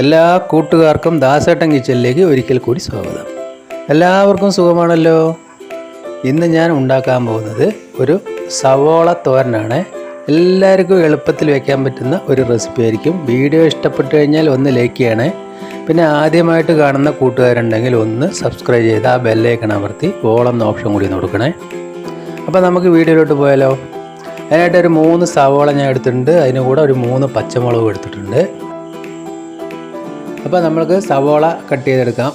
എല്ലാ കൂട്ടുകാർക്കും ദാസേട്ടൻ കിച്ചനിലേക്ക് ഒരിക്കൽ കൂടി സ്വാഗതം. എല്ലാവർക്കും സുഖമാണല്ലോ? ഇന്ന് ഞാൻ ഉണ്ടാക്കാൻ പോകുന്നത് ഒരു സവോള തോരനാണ്. എല്ലാവർക്കും എളുപ്പത്തിൽ വയ്ക്കാൻ പറ്റുന്ന ഒരു റെസിപ്പി ആയിരിക്കും. വീഡിയോ ഇഷ്ടപ്പെട്ടു കഴിഞ്ഞാൽ ഒന്ന് ലൈക്ക് ചെയ്യണേ. പിന്നെ ആദ്യമായിട്ട് കാണുന്ന കൂട്ടുകാരുണ്ടെങ്കിൽ ഒന്ന് സബ്സ്ക്രൈബ് ചെയ്ത് ആ ബെല്ലൈക്കൺ അമർത്തി ഓളം ഓപ്ഷൻ കൂടി കൊടുക്കണേ. അപ്പോൾ നമുക്ക് വീഡിയോയിലോട്ട് പോയാലോ. അതിനായിട്ട് ഒരു മൂന്ന് സവോള ഞാൻ എടുത്തിട്ടുണ്ട്. അതിന് കൂടെ ഒരു മൂന്ന് പച്ചമുളകും എടുത്തിട്ടുണ്ട്. അപ്പോൾ നമ്മൾക്ക് സവോള കട്ട് ചെയ്തെടുക്കാം.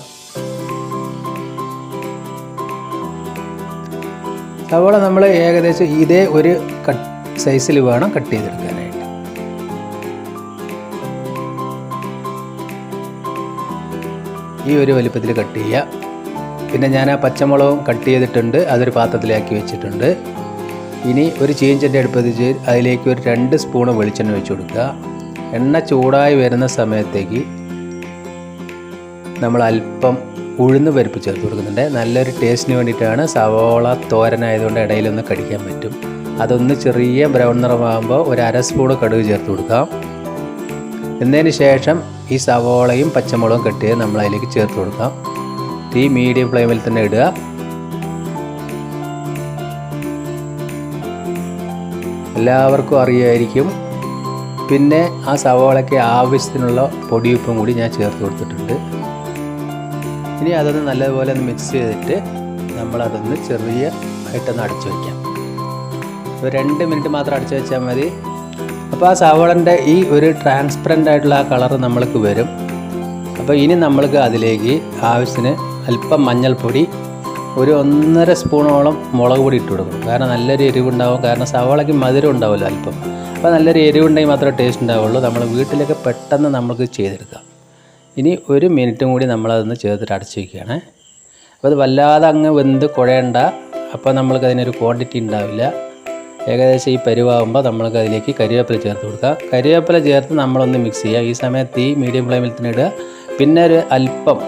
സവോള നമ്മൾ ഏകദേശം ഇതേ ഒരു കട്ട് സൈസിൽ വേണം കട്ട് ചെയ്തെടുക്കാനായിട്ട്. ഈ ഒരു വലിപ്പത്തിൽ കട്ട് ചെയ്യുക. പിന്നെ ഞാൻ ആ പച്ചമുളകും കട്ട് ചെയ്തിട്ടുണ്ട്. അതൊരു പാത്രത്തിലാക്കി വെച്ചിട്ടുണ്ട്. ഇനി ഒരു ചീഞ്ചന്റെ അടുപ്പത്ത് അതിലേക്ക് ഒരു രണ്ട് സ്പൂണ് വെളിച്ചെണ്ണ വെച്ച് കൊടുക്കുക. എണ്ണ ചൂടായി വരുന്ന സമയത്തേക്ക് നമ്മൾ അല്പം ഉഴുന്ന് പരിപ്പ് ചേർത്ത് കൊടുക്കുന്നുണ്ട്. നല്ലൊരു ടേസ്റ്റിന് വേണ്ടിയിട്ടാണ് സവോള തോരനായതുകൊണ്ട് ഇടയിലൊന്ന് കടിക്കാൻ പറ്റും. അതൊന്ന് ചെറിയ ബ്രൗൺ നിറമാകുമ്പോൾ ഒരു അര സ്പൂൺ കടുക് ചേർത്ത് കൊടുക്കാം. എന്നതിന് ശേഷം ഈ സവോളയും പച്ചമുളകും കെട്ടിയത് നമ്മൾ അതിലേക്ക് ചേർത്ത് കൊടുക്കാം. തീ മീഡിയം ഫ്ലെയിമിൽ തന്നെ ഇടുക. എല്ലാവർക്കും അറിയായിരിക്കും. പിന്നെ ആ സവോളയ്ക്ക് ആവശ്യത്തിനുള്ള പൊടിയുപ്പും കൂടി ഞാൻ ചേർത്ത് കൊടുത്തിട്ടുണ്ട്. ഇനി അതൊന്ന് നല്ലതുപോലെ ഒന്ന് മിക്സ് ചെയ്തിട്ട് നമ്മളതൊന്ന് ചെറിയ ആയിട്ടൊന്ന് അടച്ചു വയ്ക്കാം ഒരു രണ്ട് മിനിറ്റ് മാത്രം അടച്ചു വെച്ചാൽ മതി. അപ്പോൾ ആ സവോളന്റെ ഈ ഒരു ട്രാൻസ്പെറന്റ് ആയിട്ടുള്ള ആ കളർ നമ്മൾക്ക് വരും. അപ്പോൾ ഇനി നമ്മൾക്ക് അതിലേക്ക് ആവശ്യത്തിന് അല്പം മഞ്ഞൾപ്പൊടി ഒരു ഒന്നര സ്പൂണോളം മുളക് പൊടി ഇട്ട് കൊടുക്കും കാരണം നല്ലൊരു എരിവുണ്ടാവും. കാരണം സവാളയ്ക്ക് മധുരം ഉണ്ടാവുമല്ലോ അല്പം. അപ്പോൾ നല്ലൊരു എരിവുണ്ടെങ്കിൽ മാത്രമേ ടേസ്റ്റ് ഉണ്ടാവുള്ളൂ. നമ്മൾ വീട്ടിലൊക്കെ പെട്ടെന്ന് നമുക്ക് ചെയ്തെടുക്കാം. ഇനി ഒരു മിനിറ്റും കൂടി നമ്മളതൊന്ന് ചേർത്തിട്ട് അടച്ച് വയ്ക്കുകയാണ്. അപ്പോൾ അത് വല്ലാതെ അങ്ങ് വെന്ത് കുഴയണ്ട. അപ്പോൾ നമ്മൾക്ക് അതിനൊരു ക്വാണ്ടിറ്റി ഉണ്ടാവില്ല. ഏകദേശം ഈ പരുവാകുമ്പോൾ നമ്മൾക്ക് അതിലേക്ക് കരിവേപ്പില ചേർത്ത് കൊടുക്കുക കരിവേപ്പില ചേർത്ത് നമ്മളൊന്ന് മിക്സ് ചെയ്യുക. ഈ സമയത്ത് ഈ മീഡിയം ഫ്ലെയിമിൽ തന്നെ ഇടുക. പിന്നെ ഒരു അല്പം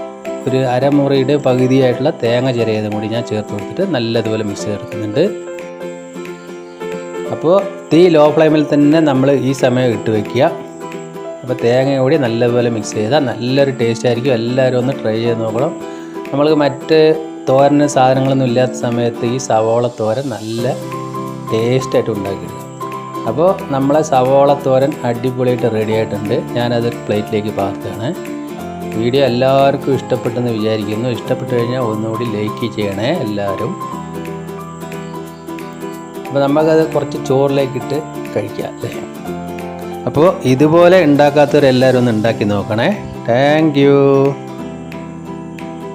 ഒരു അരമുറിയുടെ പകുതിയായിട്ടുള്ള തേങ്ങ ചെറിയതും കൂടി ഞാൻ ചേർത്ത് കൊടുത്തിട്ട് നല്ലതുപോലെ മിക്സ് ചേർക്കുന്നുണ്ട് അപ്പോൾ തീ ലോ ഫ്ലെയിമിൽ തന്നെ നമ്മൾ ഈ സമയം ഇട്ട് വയ്ക്കുക. അപ്പോൾ തേങ്ങ കൂടി നല്ലപോലെ മിക്സ് ചെയ്താൽ നല്ലൊരു ടേസ്റ്റ് ആയിരിക്കും. എല്ലാവരും ഒന്ന് ട്രൈ ചെയ്ത് നോക്കണം. നമ്മൾക്ക് മറ്റ് തോരന് സാധനങ്ങളൊന്നും ഇല്ലാത്ത സമയത്ത് ഈ സവോള തോരൻ നല്ല ടേസ്റ്റായിട്ട് ഉണ്ടാക്കിയെടുക്കാം. അപ്പോൾ നമ്മളെ സവോള തോരൻ അടിപൊളിയായിട്ട് റെഡി ആയിട്ടുണ്ട്. ഞാനത് പ്ലേറ്റിലേക്ക് പാർക്കുകയാണ്. വീഡിയോ എല്ലാവർക്കും ഇഷ്ടപ്പെട്ടെന്ന് വിചാരിക്കുന്നു. ഇഷ്ടപ്പെട്ടു കഴിഞ്ഞാൽ ഒന്നുകൂടി ലൈക്ക് ചെയ്യണേ എല്ലാവരും. അപ്പോൾ നമുക്കത് കുറച്ച് ചോറിലേക്കിട്ട് കഴിക്കാം അല്ലേ? അപ്പോൾ ഇതുപോലെ ഉണ്ടാക്കാത്തവരെല്ലാവരും ഒന്ന് ഉണ്ടാക്കി നോക്കണേ. താങ്ക്